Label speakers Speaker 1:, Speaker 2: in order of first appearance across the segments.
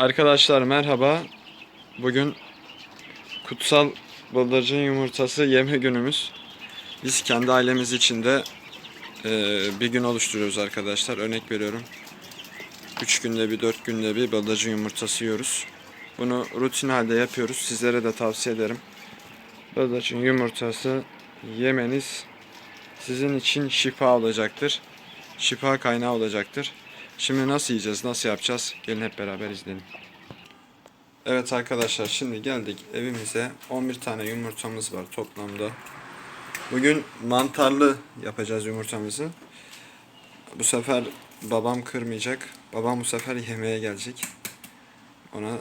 Speaker 1: Arkadaşlar merhaba. Bugün kutsal bıldırcın yumurtası yeme günümüz. Biz kendi ailemiz içinde bir gün oluşturuyoruz arkadaşlar. Örnek veriyorum. 3 günde bir, 4 günde bir bıldırcın yumurtası yiyoruz. Bunu rutin halde yapıyoruz. Sizlere de tavsiye ederim. Bıldırcın yumurtası yemeniz sizin için şifa olacaktır. Şifa kaynağı olacaktır. Şimdi nasıl yiyeceğiz, nasıl yapacağız? Gelin hep beraber izleyelim. Evet arkadaşlar şimdi geldik evimize. 11 tane yumurtamız var toplamda. Bugün mantarlı yapacağız yumurtamızı. Bu sefer babam kırmayacak. Babam bu sefer yemeğe gelecek. Ona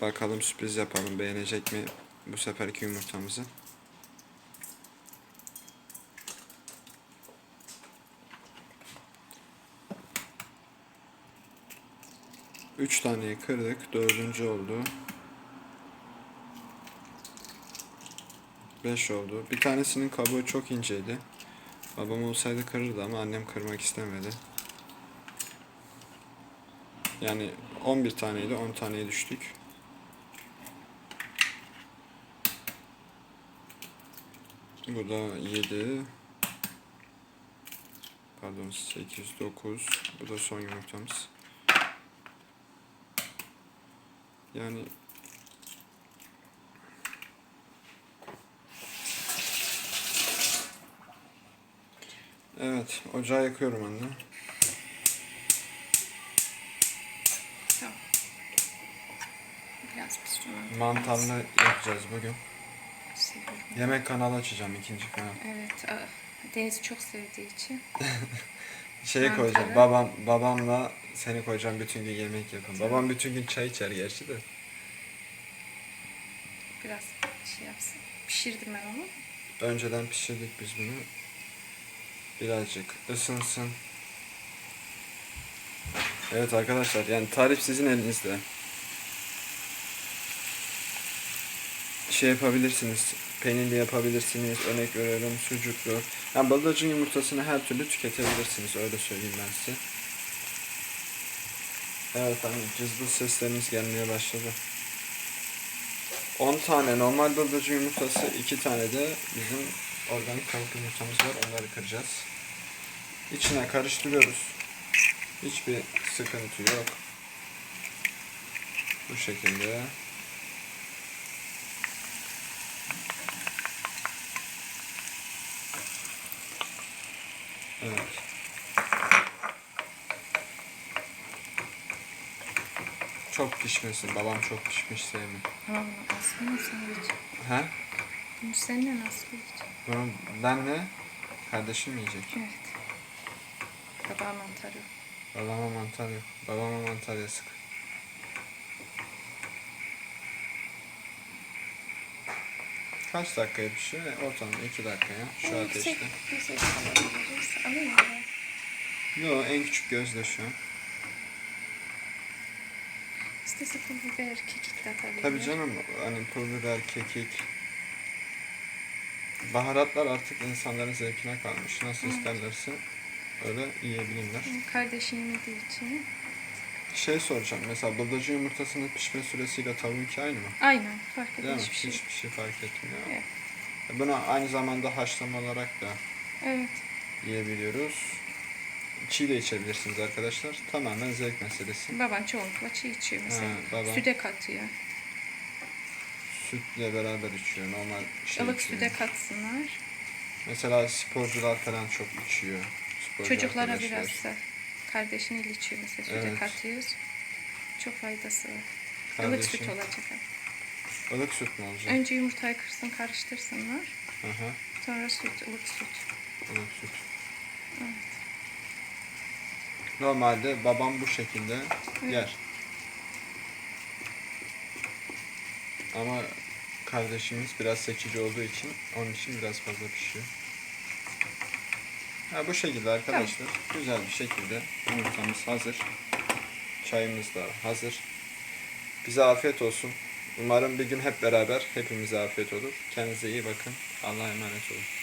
Speaker 1: bakalım sürpriz yapalım. Beğenecek mi bu seferki yumurtamızı? Üç taneyi kırdık. Dördüncü oldu. Beş oldu. Bir tanesinin kabuğu çok inceydi. Babam olsaydı kırırdı ama annem kırmak istemedi. Yani 11 taneydi 10 taneye düştük. Bu da 7 Pardon 8 9 Bu da son yumurtamız. Yani Evet, ocağı yakıyorum anne.
Speaker 2: Tamam. Biraz pişirmem.
Speaker 1: Mantarlı yapacağız bugün.
Speaker 2: Seviyorum.
Speaker 1: Yemek kanalı açacağım ikinci kanal.
Speaker 2: Evet. Deniz çok sevdiği için.
Speaker 1: Şey
Speaker 2: Mantarı.
Speaker 1: koyacağım. Babam babamla seni koyacağım bütün gün yemek yapın. Babam bütün gün çay içer gerçi de.
Speaker 2: Biraz şey yapsın. Pişirdim ben onu.
Speaker 1: Önceden pişirdik biz bunu. Birazcık ısınsın. Evet arkadaşlar yani tarif sizin elinizde. Şey yapabilirsiniz. Peynirli yapabilirsiniz. Örnek veriyorum sucuklu. Yani bıldırcın yumurtasını her türlü tüketebilirsiniz. Öyle söyleyeyim ben size. Evet hani cızbız sesleriniz gelmeye başladı. 10 tane normal bıldırcın yumurtası, 2 tane de bizim organik tavuk yumurtamız var. Onları kıracağız. İçine karıştırıyoruz. Hiçbir sıkıntı yok. Bu şekilde. Evet. Çok pişmesin. Babam çok pişmiş sevmiyor.
Speaker 2: Mı? Aslında yiyeceksin.
Speaker 1: He?
Speaker 2: Seninle nasıl yiyeceksin?
Speaker 1: Bunu benle kardeşim yiyecek.
Speaker 2: Evet. Kabağı mantarı.
Speaker 1: Babama mantar yok. Babama mantar yasak. Kaç dakikaya pişiyor? Ortalama 2 dakikaya. Şu
Speaker 2: En yüksek,
Speaker 1: ateşte.
Speaker 2: yüksek alabiliriz. Alayım mı?
Speaker 1: Yo en küçük gözde şu an.
Speaker 2: İstese pul biber, kekik de atabilir.
Speaker 1: Tabii canım hani pul biber, kekik. Baharatlar artık insanların zevkine kalmış. Nasıl
Speaker 2: Evet.
Speaker 1: isterlerse öyle yiyebilirler.
Speaker 2: Kardeşin yemediği için.
Speaker 1: Şey soracağım mesela bıldırcın yumurtasının pişme süresiyle tavuğunki aynı mı?
Speaker 2: Aynen. Fark
Speaker 1: Değil mi?
Speaker 2: hiçbir şey.
Speaker 1: Hiçbir şey fark etmiyor.
Speaker 2: Evet.
Speaker 1: Bunu aynı zamanda haşlama olarak da
Speaker 2: Evet.
Speaker 1: yiyebiliyoruz. Çiğ de içebilirsiniz arkadaşlar. Tamamen zevk meselesi.
Speaker 2: Baban çoğunlukla çiğ içiyor mesela.
Speaker 1: Ha, babam.
Speaker 2: Süde katıyor.
Speaker 1: Sütle beraber içiyor. Normal şey
Speaker 2: Ilık
Speaker 1: içiyor.
Speaker 2: süde katsınlar.
Speaker 1: Mesela sporcular falan çok içiyor. Sporcu
Speaker 2: Çocuklara
Speaker 1: arkadaşlar.
Speaker 2: biraz da kardeşin il içiyor mesela süde
Speaker 1: Evet.
Speaker 2: katıyoruz. Çok faydası var. Ilık
Speaker 1: Kardeşim,
Speaker 2: süt olacak. ha.
Speaker 1: ılık süt mü olacak?
Speaker 2: Önce yumurtayı kırsın karıştırsınlar.
Speaker 1: Aha,
Speaker 2: Sonra süt, ılık süt.
Speaker 1: ılık süt.
Speaker 2: Evet.
Speaker 1: Normalde babam bu şekilde
Speaker 2: Evet.
Speaker 1: yer. Ama kardeşimiz biraz seçici olduğu için onun için biraz fazla pişiyor. Ha, bu şekilde arkadaşlar. Güzel bir şekilde yumurtamız hazır. Çayımız da hazır. Bize afiyet olsun. Umarım bir gün hep beraber hepimize afiyet olur. Kendinize iyi bakın. Allah'a emanet olun.